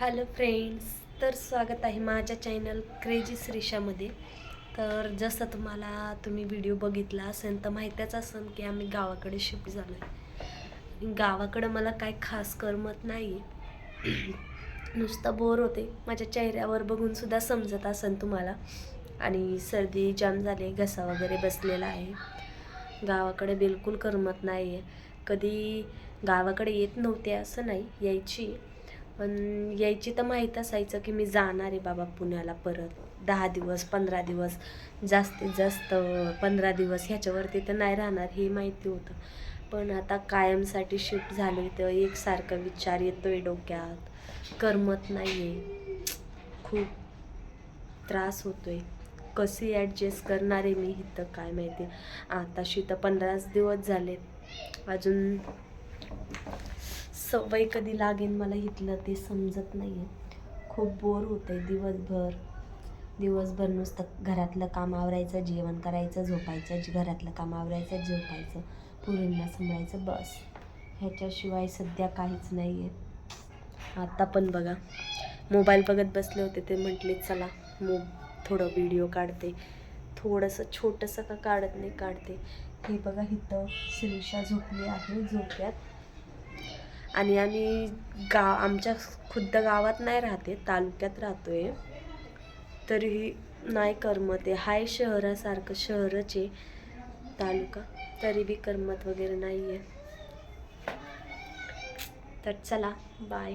Hello friends तर स्वागत आहे माझ्या चॅनल क्रेजी श्रीशामध्ये तर जसं तुम्हाला तुम्ही व्हिडिओ बघितला असेल तर माहितीच असेल की आम्ही गावाकडे शिफ्ट झालो आहे गावाकडं मला काय खास करमत नाही नुसतं बोर होते. माझ्या चेहऱ्यावर बघूनसुद्धा समजत असेल तुम्हाला. आणि सर्दी जाम झाले घसा वगैरे बसलेला आहे. गावाकडे बिलकुल करमत नाही आहे कधी गावाकडे येत नव्हते असं नाही यायची. पण यायची तर माहीत असायचं की मी जाणार आहे बाबा पुण्याला परत. दहा दिवस पंधरा दिवस जास्तीत जास्त पंधरा दिवस ह्याच्यावरती तर नाही राहणार हे माहिती होतं. पण आता कायमसाठी शिफ्ट झाली तर एकसारखा विचार येतोय डोक्यात. करमत नाही आहे खूप त्रास होतोय. कशी ॲडजस्ट करणार आहे मी इथं काय माहिती. आताशी तर पंधराच दिवस झालेत. अजून सवय कधी लागेल मला इथलं ते समजत नाही आहे खूप बोर होतं आहे दिवसभर. दिवसभर नुसतं घरातलं काम आवरायचं जेवण करायचं झोपायचं घरातलं काम आवरायचं झोपायचं पुरींना सांभाळायचं बस. ह्याच्याशिवाय सध्या काहीच नाही आहे आत्ता पण बघा. मोबाईल बघत बसले होते ते म्हटले चला मो थोडं व्हिडिओ काढते. थोडंसं छोटंसं का काढत नाही काढते. हे बघा इथं शिरीषा झोपली आहे झोप्यात. आणि आम्ही गा आमच्या खुद्द गावात नाही राहते तालुक्यात राहतो आहे तरीही नाही करमत आहे. हाय शहरासारखं शहरच आहे तालुका तरी बी करमत वगैरे नाही आहे तर चला बाय